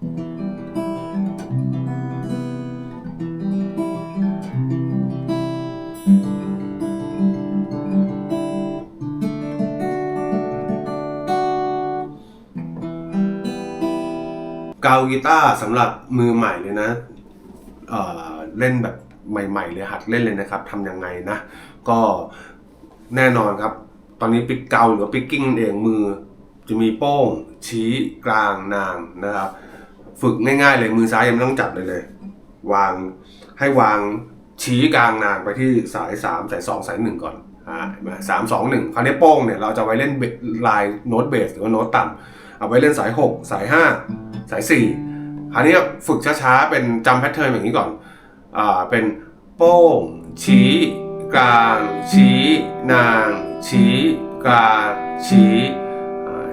กาวกีตาร์สำหรับมือใหม่เลยนะเเล่นแบบใหม่ๆเลยหัดเล่นเลยนะครับทำยังไงนะ ก็แน่นอนครับ ตอนนี้ปิกเกาหรือปิกกิ้งเองมือ จะมีโป้งชี้กลางนางนะครับ ฝึกง่ายๆเลยมือซ้ายยังไม่ต้องจับเลยเลย วางให้วางชี้กลางนางไปที่สายสามสายสองสายหนึ่งก่อนอ่าเห็นไหมสามสองหนึ่งคราวนี้โป้งเนี่ยเราจะไว้เล่นเบสลายโน้ตเบสหรือว่าโน้ตต่ำเอาไว้เล่นสายหกสายห้าสายสี่คราวนี้ฝึกช้าๆเป็นจำแพทเทิร์นอย่างนี้ก่อนอ่าเป็นโป้งชี้กลาง ชี้นาง ชี้กลางชี้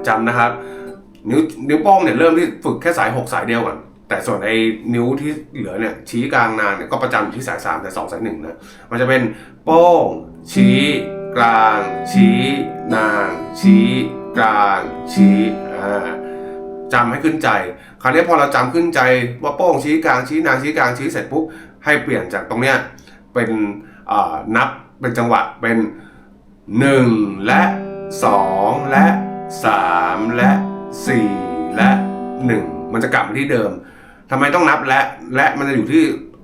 จำนะครับ นิ้วนิ้วโป้งเนี่ยเริ่มที่ฝึกแค่สาย6สายเดียวก่อนแต่ส่วนไอ้นิ้วที่เหลือเนี่ยชี้กลางนางเนี่ยก็ประจำอยู่ที่สายสาย2สองสาย1นะมันจะเป็นโป้ง ชี้กลาง ชี้นาง ชี้กลางชี้อ่าจำให้ขึ้นใจ คราวนี้พอเราจำขึ้นใจว่าโป้งชี้กลางชี้นางชี้กลางชี้เสร็จปุ๊บให้เปลี่ยนจากตรงเนี้ยเป็นอ่านับเป็นจังหวะเป็น 1 และ 2 และ 3 และ 4 และ 1 มันจะกลับมาที่เดิมทำไมต้องนับและและมันจะอยู่ที่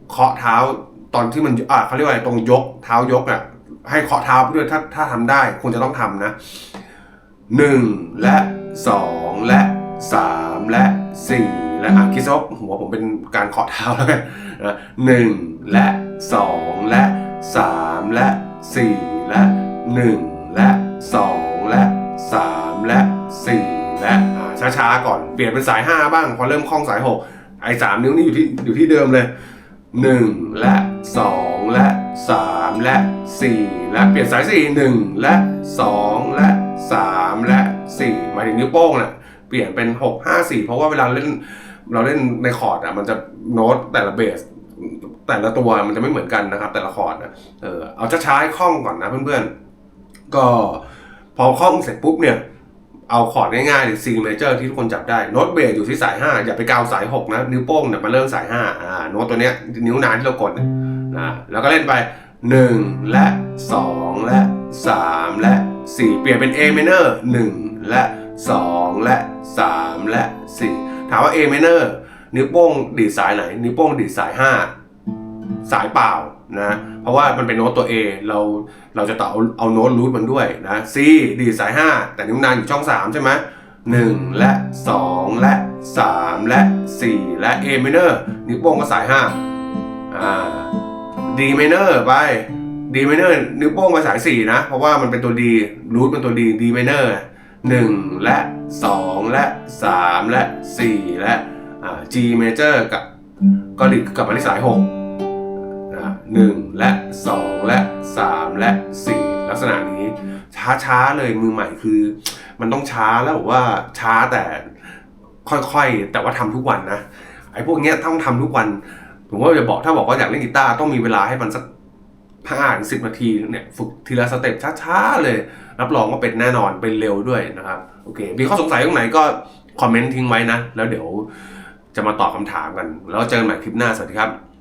เคาะเท้าตอนที่มันอ่าเขาเรียกว่าอะไรตรงยกเท้ายกอะให้เคาะเท้าด้วยถ้าถ้าทำได้ควรจะต้องทำนะ 1 และ 2 และ 3 และ 4 และอะคิดซะว่าหัวผมเป็นการเคาะเท้าแล้วกันนะหนึ่งและ 2 และ 3 และ 4 และ 1 และ 2 ช้าๆก่อนเปลี่ยนเป็นสาย 5 บ้าง พอเริ่มคล่องสาย 6 ไอ้สามนิ้วนี่อยู่ที่อยู่ที่เดิมเลย 1 และ 2 และ 3 และ 4 และเปลี่ยนสาย 4 1 และ 2 และ 3 และ 4 หมายถึงนิ้วโป้งน่ะเปลี่ยนเป็น 6 5 4 เพราะว่าเวลาเล่นเราเล่นในคอร์ดอะมันจะโน้ตแต่ละเบสแต่ละตัวมันจะไม่เหมือนกันนะครับ แต่ละคอร์ดนะเออเอาช้าๆให้คล่องก่อนนะเพื่อนๆก็พอคล่องเสร็จปุ๊บเนี่ย เอาคอร์ดง่ายๆหรือ C major ที่ทุกคนจับได้โน้ตเบสอยู่ที่สาย 5 อย่าไปกาวสาย 6 นะ นิ้วโป้งเนี่ยมาเริ่มสาย 5 อ่าโน้ตตัวเนี้ยนิ้วนางที่เรากดเนี่ยนะแล้วก็เล่นไป 1 และ 2 และ 3 และ 4 เปลี่ยนเป็น A minor 1 และ 2 และ 3 และ 4 ถามว่า A minor นิ้วโป้งดีดสายไหน นิ้วโป้งดีดสาย 5 สายเปล่า นะเพราะว่ามันเป็นโน้ตตัว A เราเราจะต่อเอาเอาโน้ตรูทมันด้วยนะ C ดีดสาย 5 แต่นิ้วนางอยู่ช่อง 3 ใช่ไหม1และ 2 และ 3 และ 4 และ A minor นิ้วโป้งก็สาย 5 อ่า D minor ไป D minor นิ้วโป้งไปสาย 4 นะ เพราะว่ามันเป็นตัว D รูทเป็นตัว D D minor 1และ 2 และ 3 และ 4 และอ่า G major กับก็ดีดกลับมาที่สาย 6 นะหนึ่งและสองและสามและสี่ลักษณะนี้ ช้าๆเลยมือใหม่คือ มันต้องช้าแล้วว่าช้าแต่ค่อยๆ แต่ว่าทำทุกวันนะไอ้พวกเนี้ยต้องทำทุกวัน ผมว่าจะบอกถ้าบอกว่าอยากเล่นกีตาร์ต้องมีเวลาให้มันสักห้าถึงสิบนาทีเนี่ยฝึกทีละสเต็ปช้าๆเลย รับรองว่าเป็นแน่นอนเป็นเร็วด้วยนะครับโอเคมีข้อสงสัยตรงไหนก็คอมเมนต์ทิ้งไว้นะ แล้วเดี๋ยวจะมาตอบคำถามกัน แล้วเจอกันใหม่คลิปหน้าสวัสดีครับ